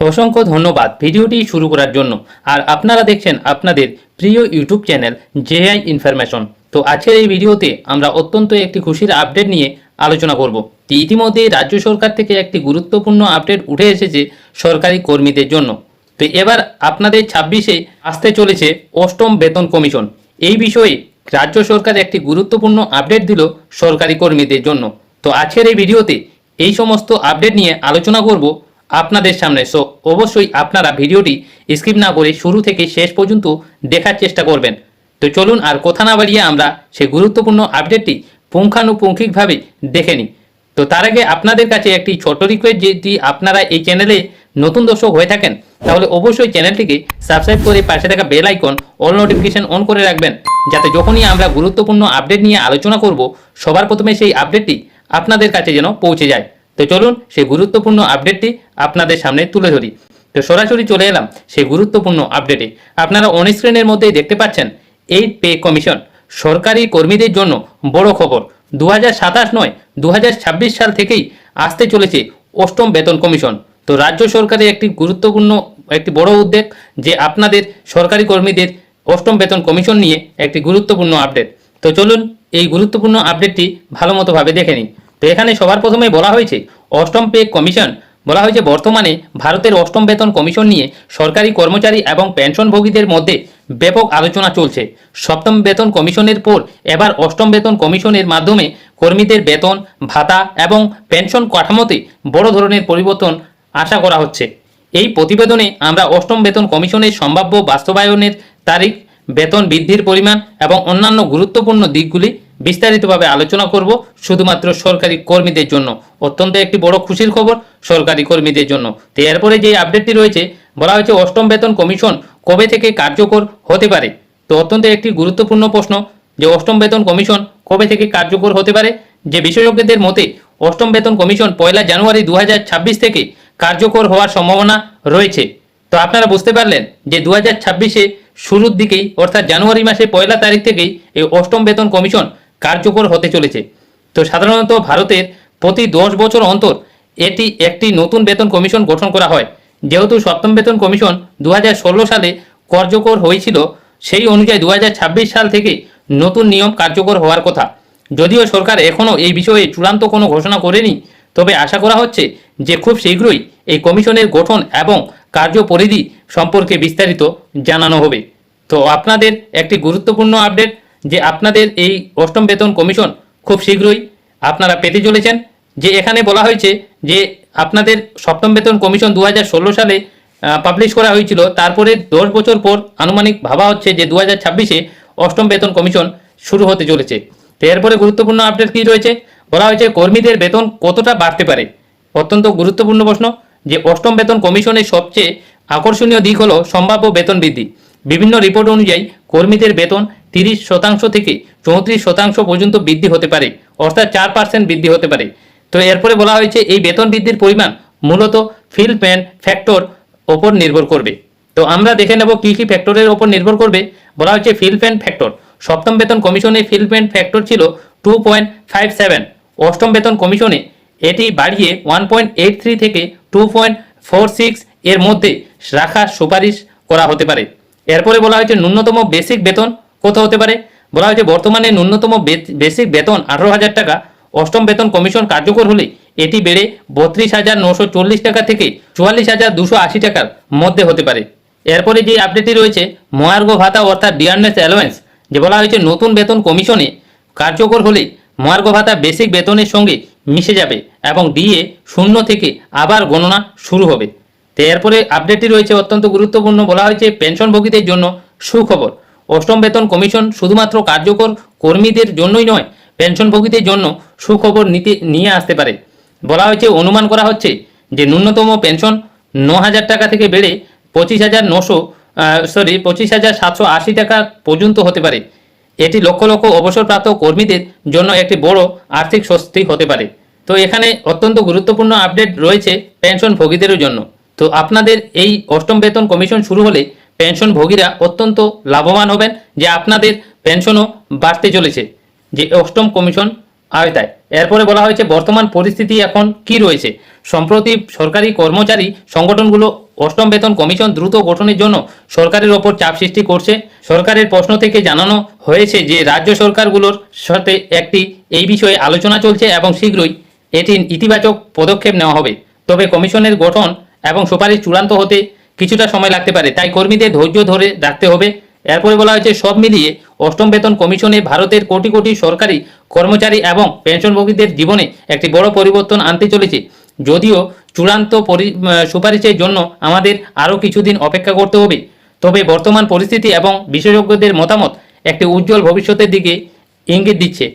অসংখ্য ধন্যবাদ ভিডিওটি শুরু করার জন্য। আর আপনারা দেখছেন আপনাদের প্রিয় ইউটিউব চ্যানেল জেআই ইনফরমেশন। তো আজকের এই ভিডিওতে আমরা অত্যন্ত একটি খুশির আপডেট নিয়ে আলোচনা করব। ইতিমধ্যে রাজ্য সরকার থেকে একটি গুরুত্বপূর্ণ আপডেট উঠে এসেছে সরকারি কর্মীদের জন্য। তো এবার আপনাদের ছাব্বিশে আসতে চলেছে অষ্টম বেতন কমিশন। এই বিষয়ে রাজ্য সরকার একটি গুরুত্বপূর্ণ আপডেট দিল সরকারি কর্মীদের জন্য। তো আজকের এই ভিডিওতে এই সমস্ত আপডেট নিয়ে আলোচনা করব আপনাদের সামনে। সো অবশ্যই আপনারা ভিডিওটি স্কিপ না করে শুরু থেকে শেষ পর্যন্ত দেখার চেষ্টা করবেন। তো চলুন আর কথা না বাড়িয়ে আমরা সেই গুরুত্বপূর্ণ আপডেটটি পুঙ্খানুপুঙ্খিকভাবে দেখে নিই। তো তার আগে আপনাদের কাছে একটি ছোট রিকোয়েস্ট যদি আপনারা এই চ্যানেলে নতুন দর্শক হয়ে থাকেন, তাহলে অবশ্যই চ্যানেলটিকে সাবস্ক্রাইব করে পাশে থাকা bell icon all notification on করে রাখবেন, যাতে যখনই আমরা গুরুত্বপূর্ণ আপডেট নিয়ে আলোচনা করব, সবার প্রথমে সেই আপডেটটি আপনাদের কাছে যেন পৌঁছে যায়। তো চলুন সেই গুরুত্বপূর্ণ আপডেটটি আপনাদের সামনে তুলে ধরি। তো সরাসরি চলে এলাম সেই গুরুত্বপূর্ণ আপডেটে আপনারা অন স্ক্রিনের মধ্যেই দেখতে পাচ্ছেন এই পে কমিশন সরকারি কর্মীদের জন্য বড় খবর। দু নয় দু সাল থেকেই আসতে চলেছে অষ্টম বেতন কমিশন তো রাজ্য সরকারের একটি গুরুত্বপূর্ণ, একটি বড় উদ্যোগ যে আপনাদের সরকারি কর্মীদের অষ্টম বেতন কমিশন নিয়ে একটি গুরুত্বপূর্ণ আপডেট তো চলুন এই গুরুত্বপূর্ণ আপডেটটি ভালো মতোভাবে দেখে নিন তো এখানে সবার প্রথমে বলা হয়েছে অষ্টম পে কমিশন। বলা হয়েছে বর্তমানে ভারতের অষ্টম বেতন কমিশন নিয়ে সরকারি কর্মচারী এবং পেনশনভোগীদের মধ্যে ব্যাপক আলোচনা চলছে। সপ্তম বেতন কমিশনের পর এবার অষ্টম বেতন কমিশনের মাধ্যমে কর্মীদের বেতন, ভাতা এবং পেনশন কাঠামোতে বড় ধরনের পরিবর্তন আশা করা হচ্ছে। এই প্রতিবেদনে আমরা অষ্টম বেতন কমিশনের সম্ভাব্য বাস্তবায়নের তারিখ, বেতন বৃদ্ধির পরিমাণ এবং অন্যান্য গুরুত্বপূর্ণ দিকগুলি বিস্তারিতভাবে আলোচনা করব শুধুমাত্র সরকারি কর্মীদের জন্য। অত্যন্ত একটি বড় খুশির খবর সরকারি কর্মীদের জন্য। তো এরপরে যে আপডেটটি রয়েছে, বলা হয়েছে অষ্টম বেতন কমিশন কবে থেকে কার্যকর হতে পারে? তো অত্যন্ত একটি গুরুত্বপূর্ণ প্রশ্ন যে অষ্টম বেতন কমিশন কবে থেকে কার্যকর হতে পারে? যে বিশেষজ্ঞদের মতে, অষ্টম বেতন কমিশন পয়লা জানুয়ারি দু হাজার ছাব্বিশ থেকে কার্যকর হওয়ার সম্ভাবনা রয়েছে। তো আপনারা বুঝতে পারলেন যে দু হাজার ছাব্বিশে শুরুর দিকেই, অর্থাৎ জানুয়ারি মাসে পয়লা তারিখ থেকেই এই অষ্টম বেতন কমিশন কার্যকর হতে চলেছে। তো সাধারণত ভারতের প্রতি দশ বছর অন্তর এটি একটি নতুন বেতন কমিশন গঠন করা হয়। যেহেতু সপ্তম বেতন কমিশন দু হাজার ষোলো সালে কার্যকর হয়েছিল, সেই অনুযায়ী দু হাজার ছাব্বিশ সাল থেকে নতুন নিয়ম কার্যকর হওয়ার কথা। যদিও সরকার এখনও এই বিষয়ে চূড়ান্ত কোনো ঘোষণা করেনি, তবে আশা করা হচ্ছে যে খুব শীঘ্রই এই কমিশনের গঠন এবং কার্য পরিধি সম্পর্কে বিস্তারিত জানানো হবে। তো আপনাদের একটি গুরুত্বপূর্ণ আপডেট যে আপনাদের এই অষ্টম বেতন কমিশন খুব শীঘ্রই আপনারা পেতে চলেছেন। যে এখানে বলা হয়েছে যে আপনাদের সপ্তম বেতন কমিশন দু হাজার ষোলো সালে পাবলিশ করা হয়েছিল। তারপরে দশ বছর পর আনুমানিক ভাবা হচ্ছে যে দু হাজার ছাব্বিশে অষ্টম বেতন কমিশন শুরু হতে চলেছে। এরপরে গুরুত্বপূর্ণ আপডেট কী রয়েছে? বলা হয়েছে কর্মীদের বেতন কতটা বাড়তে পারে? অত্যন্ত গুরুত্বপূর্ণ প্রশ্ন যে অষ্টম বেতন কমিশনের সবচেয়ে আকর্ষণীয় দিক হলো সম্ভাব্য বেতন বৃদ্ধি। বিভিন্ন রিপোর্ট অনুযায়ী কর্মীদের বেতন তিরিশ শতাংশ থেকে চৌত্রিশ শতাংশ পর্যন্ত বৃদ্ধি হতে পারে, অর্থাৎ চার পার্সেন্ট বৃদ্ধি হতে পারে। তো এরপরে বলা হয়েছে এই বেতন বৃদ্ধির পরিমাণ মূলত ফিল প্যান ফ্যাক্টর ওপর নির্ভর করবে। তো আমরা দেখে নেব কী কী ফ্যাক্টরের ওপর নির্ভর করবে। বলা হচ্ছে ফিল প্যান ফ্যাক্টর সপ্তম বেতন কমিশনের ফিল প্যান ফ্যাক্টর ছিল টু পয়েন্ট ফাইভ সেভেন অষ্টম বেতন কমিশনে এটি বাড়িয়ে ওয়ান পয়েন্ট এইট থ্রি থেকে টু পয়েন্ট ফোর সিক্স এর মধ্যে রাখার সুপারিশ করা হতে পারে। এরপরে বলা হয়েছে ন্যূনতম বেসিক বেতন কত হতে পারে? বলা হয়েছে বর্তমানে ন্যূনতম বেসিক বেতন আঠারো হাজার টাকা, অষ্টম বেতন কমিশন কার্যকর হলে এটি বেড়ে বত্রিশ হাজার নশো চল্লিশ টাকা থেকে চুয়াল্লিশ হাজার দুশো আশি টাকার মধ্যে হতে পারে। এরপরে যে আপডেটটি রয়েছে, মহার্ঘ ভাতা অর্থাৎ ডিয়ারনেস অ্যালোয়েন্স যে বলা হয়েছে নতুন বেতন কমিশনে কার্যকর হলে মহার্ঘ ভাতা বেসিক বেতনের সঙ্গে মিশে যাবে এবং দিয়ে শূন্য থেকে আবার গণনা শুরু হবে। তো এরপরে আপডেটটি রয়েছে অত্যন্ত গুরুত্বপূর্ণ, বলা হয়েছে পেনশনভোগীদের জন্য সুখবর। অষ্টম বেতন কমিশন শুধুমাত্র কার্যকর কর্মীদের জন্যই নয়, পেনশনভোগীদের জন্য সুখবর নিতে নিয়ে আসতে পারে। বলা হয়েছে, অনুমান করা হচ্ছে যে ন্যূনতম পেনশন ন হাজার টাকা থেকে বেড়ে পঁচিশ হাজার নশো সরি পঁচিশ হাজার সাতশো আশি টাকা পর্যন্ত হতে পারে। এটি লক্ষ লক্ষ অবসরপ্রাপ্ত কর্মীদের জন্য একটি বড় আর্থিক স্বস্তি হতে পারে। তো এখানে অত্যন্ত গুরুত্বপূর্ণ আপডেট রয়েছে পেনশনভোগীদেরও জন্য। তো আপনাদের এই অষ্টম বেতন কমিশন শুরু হলে পেনশনভোগীরা অত্যন্ত লাভবান হবেন, যে আপনাদের পেনশনও বাড়তে চলেছে, যে অষ্টম কমিশন আওতায়। এরপরে বলা হয়েছে, বর্তমান পরিস্থিতি এখন কি রয়েছে? সম্প্রতি সরকারি কর্মচারী সংগঠনগুলো অষ্টম বেতন কমিশন দ্রুত গঠনের জন্য সরকারের ওপর চাপ সৃষ্টি করছে। সরকারের প্রশ্ন থেকে জানানো হয়েছে যে, রাজ্য সরকারগুলোর সাথে একটি এই বিষয়ে আলোচনা চলছে এবং শীঘ্রই এটি ইতিবাচক পদক্ষেপ নেওয়া হবে। তবে কমিশনের গঠন এবং সুপারিশ চূড়ান্ত হতে কিছুটা সময় লাগতে পারে। তাই কর্মীদের ধৈর্য ধরে রাখতে হবে। এরপরে বলা হয়েছে, সব মিলিয়ে অষ্টম বেতন কমিশনে ভারতের কোটি কোটি সরকারি কর্মচারী এবং পেনশনভোগীদের জীবনে একটি বড় পরিবর্তন আনতে চলেছে। যদিও চূড়ান্ত পরি সুপারিশের জন্য আমাদের আরও কিছুদিন অপেক্ষা করতে হবে। তবে বর্তমান পরিস্থিতি এবং বিশেষজ্ঞদের মতামত একটি উজ্জ্বল ভবিষ্যতের দিকে ইঙ্গিত দিচ্ছে।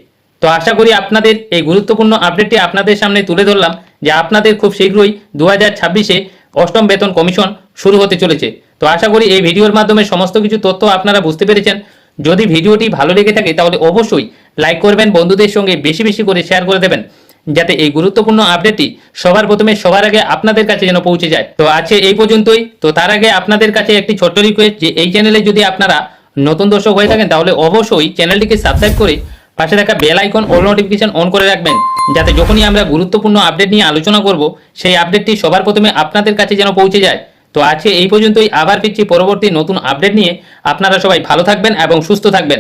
তো আশা করি আপনাদের এই গুরুত্বপূর্ণ আপডেটটি আপনাদের সামনে তুলে ধরলাম যে আপনাদের খুব শীঘ্রই দু হাজার ছাব্বিশে অষ্টম বেতন কমিশন শুরু হতে চলেছে। তো আশা করি এই ভিডিওর মাধ্যমে সমস্ত কিছু তথ্য আপনারা বুঝতে পেরেছেন। যদি ভিডিওটি ভালো লেগে থাকে, তাহলে অবশ্যই লাইক করবেন, বন্ধুদের সঙ্গে বেশি বেশি করে শেয়ার করে দেবেন, যাতে এই গুরুত্বপূর্ণ আপডেটটি সবার প্রথমে, সবার আগে আপনাদের কাছে যেন পৌঁছে যায়। তো আছে এই পর্যন্তই। তো তার আগে আপনাদের কাছে একটি ছোট্ট রিকোয়েস্ট যে, এই চ্যানেলে যদি আপনারা নতুন দর্শক হয়ে থাকেন, তাহলে অবশ্যই চ্যানেলটিকে সাবস্ক্রাইব করে পাশে থাকা bell icon all notification on করে রাখবেন, যাতে যখনই আমরা গুরুত্বপূর্ণ আপডেট নিয়ে আলোচনা করব, সেই আপডেটটি সবার প্রথমে আপনাদের কাছে যেন পৌঁছে যায়। তো আজকে এই পর্যন্তই, আবার ফিরছি পরবর্তী নতুন আপডেট নিয়ে। আপনারা সবাই ভালো থাকবেন এবং সুস্থ থাকবেন।